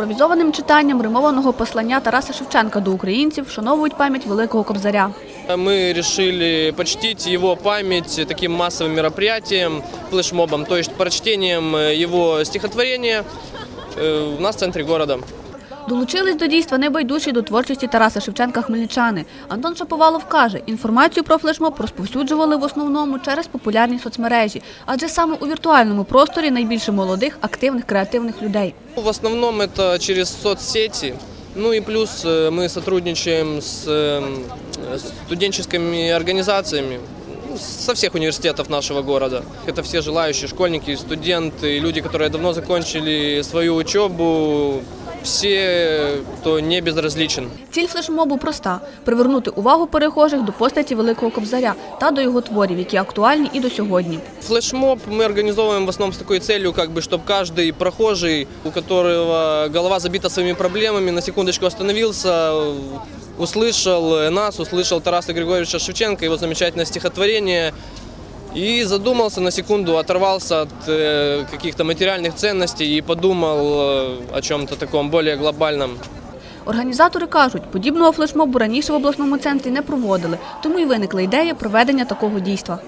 імпровізованим читанням римованого послання Тараса Шевченка до українців вшановують пам'ять великого кобзаря. Мы решили почтить его память таким массовым мероприятием, флешмобом, то есть прочтением его стихотворения э, у нас в центре города. Долучились до дійства небайдужі до творчості Тараса Шевченка хмельничани. Антон Шаповалов каже, інформацію про флешмоб розповсюджували в основному через популярні соцмережі, адже саме у віртуальному просторі найбільше молодих, активних, креативних людей. В основном это через соцсети. Ну и плюс э, мы сотрудничаем с э, студенческими организациями ну, со всех университетов нашего города. Это все желающие школьники, студенты, люди, которые давно закончили свою учебу, все, кто не безразличен. Ціль флешмобу проста – привернути увагу перехожих до постаті великого кобзаря та до його творів, які актуальні і до сьогодні. Флешмоб мы организовываем в основном с такой целью, как бы, чтобы каждый прохожий, у которого голова забита своими проблемами, на секундочку остановился, услышал нас, услышал Тараса Григорьевича Шевченко, его замечательное стихотворение, и задумался на секунду, оторвался от э, каких-то материальных ценностей и подумал э, о чем-то таком более глобальном. Організатори кажуть, подібного флешмобу раніше в обласному центрі не проводили, тому і виникла ідея проведення такого дійства.